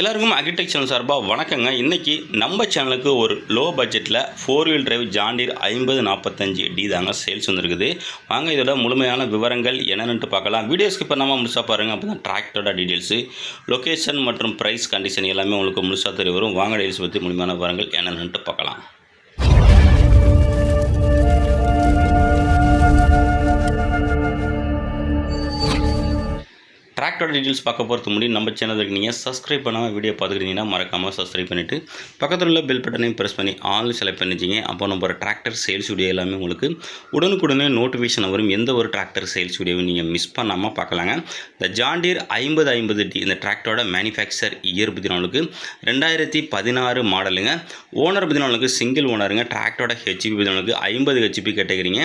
எல்லாருக்கும் agritech channel சார்பாக வணக்கங்க. இன்றைக்கி நம்ம சேனலுக்கு ஒரு லோ பட்ஜெட்டில் ஃபோர் வீல் டிரைவ் ஜாண்டீர் ஐம்பது நாற்பத்தஞ்சு டி தாங்க சேல்ஸ் வந்துருக்குது. வாங்க இதோட முழுமையான விவரங்கள் என்னென்னு பார்க்கலாம். வீடியோ ஸ்கிப் பண்ணாமல் முழுசாக பாருங்கள் அப்போ தான் டிராக்டரோட டீட்டெயில்ஸு லொக்கேஷன் மற்றும் ப்ரைஸ் கண்டிஷன் எல்லாமே உங்களுக்கு முழுசாக தெரிய வரும். வாங்க டீல்ஸ் பற்றி முழுமையான விவரங்கள் என்னென்னு பார்க்கலாம். டிராக்டர் டீட்டெயில்ஸ் பார்க்க போகிறதுக்கு முன்னாடி நம்ம சேனலுக்கு நீங்கள் சப்ஸ்கிரைப் பண்ணாமல் வீடியோ பார்த்துக்கிட்டீங்கன்னா மறக்காமல் சப்ஸ்கிரைப் பண்ணிவிட்டு பக்கத்தில் உள்ள பெல் பட்டனையும் ப்ரெஸ் பண்ணி ஆல் செலக்ட் பண்ணிச்சிங்க அப்போ நம்ம ஒரு டிராக்டர் சேல்ஸ் வீடியோ எல்லாமே உங்களுக்கு உடனுக்குடனே நோட்டிஃபிகேஷன் வரும். எந்த ஒரு டிராக்டர் சேல்ஸ் வீடியோவும் நீங்கள் மிஸ் பண்ணாமல் பார்க்கலாங்க. இந்த ஜாண்டீர் ஐம்பது ஐம்பது டி இந்த டிராக்டரோட மேனுஃபேக்சர் இயர் பதினாலுக்கு ரெண்டாயிரத்தி பதினாறு மாடலுங்க ஓனர் பதினாலுக்கு சிங்கிள் ஓனருங்க டிராக்டரோட ஹெச்பி பதினாலுக்கு ஐம்பது ஹெச்பி கேட்டகிறீங்க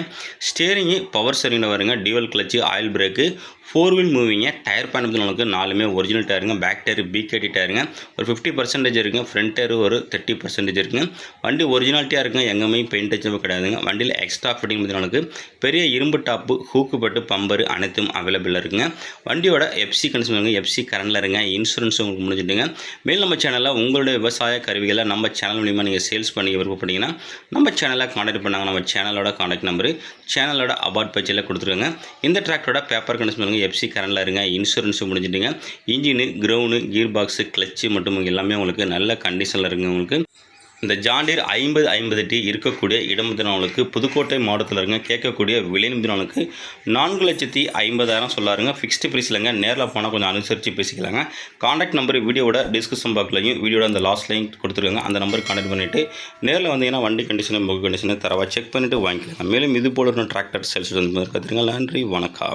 ஸ்டேரிங்கு பவர் ஸ்டேரிங்கில் வருங்க. Dual clutch oil brake four wheel மூவிங்க tyre பேன் உங்களுக்கு நாலுமே ஒரிஜினல் டயருங்க பேக் டயர் பிகேடி டயருங்க ஒரு ஃபிஃப்டி பர்சன்டேஜ் இருக்குங்க. ஃப்ரண்ட் டயர் ஒரு தேர்ட்டி பர்சன்டேஜ் இருக்குங்க. வண்டி ஒரிஜினாலிட்டியாக இருக்குங்க. எங்கேயுமே பெயிண்ட் அச்சும் கிடையாதுங்க. வண்டியில் எக்ஸ்ட்ரா ஃபிட்டிங் உங்களுக்கு பெரிய இரும்பு டாப்பு ஹூக்கு பட்டு பம்பர் அனைத்தும் அவைலபிளாக இருக்குங்க. வண்டியோட எஃப்சி கண்டிஷன் எஃப்சி கரண்டில் இருங்க. இன்சூரன்ஸ் உங்களுக்கு முடிஞ்சுட்டுங்க. மேல் நம்ம சேனலில் உங்களுடைய விவசாய கருவிகளை நம்ம சேனல் மூலிமா நீங்கள் சேல்ஸ் பண்ணி விருப்பப்பட்டீங்கன்னா நம்ம சேனலை காண்டாக்ட் பண்ணாங்க. நம்ம சேனலோட காண்டாக்ட் நம்பரு சேனலோட அபார்ட் பேஜில் கொடுத்துருங்க. இந்த டிராக்டரோட பேப்பர் கண்டிஷன் எஃப்சி கரண்டில் இருங்க insurance முடிஞ்சிட்டுங்க. Engine ground gear box clutch மற்றும் எல்லாமே உங்களுக்கு நல்ல கண்டிஷனில் இருங்க உங்களுக்கு. இந்த ஜாண்டீர் ஐம்பது ஐம்பது டி இருக்கக்கூடிய இடமுதினவங்களுக்கு புதுக்கோட்டை மாவட்டத்தில் இருங்க கேட்கக்கூடிய விலைமுதினவங்களுக்கு நான்கு லட்சத்தி ஐம்பதாயிரம் சொல்லாருங்க. ஃபிக்ஸ்டு ப்ரைஸ்லங்க நேரில் போனால் கொஞ்சம் அனுசரித்து பேசிக்கலாங்க. காண்டாக்ட் நம்பர் வீடியோட டிஸ்கிரிப்ஷன் பாக்ஸ்லையும் வீடியோட அந்த லாஸ்ட்லையும் கொடுத்துருக்காங்க. அந்த நம்பர் காண்டாக்ட் பண்ணிவிட்டு நேரில் வந்தீங்கன்னா வண்டி கண்டிஷனை புக் கண்டிஷனை தரவா செக் பண்ணிவிட்டு வாங்கிக்கலாங்க மேலும் இது போல டிராக்டர் சேல்ஸ் வந்து கற்றுருங்க நன்றி வணக்கம்.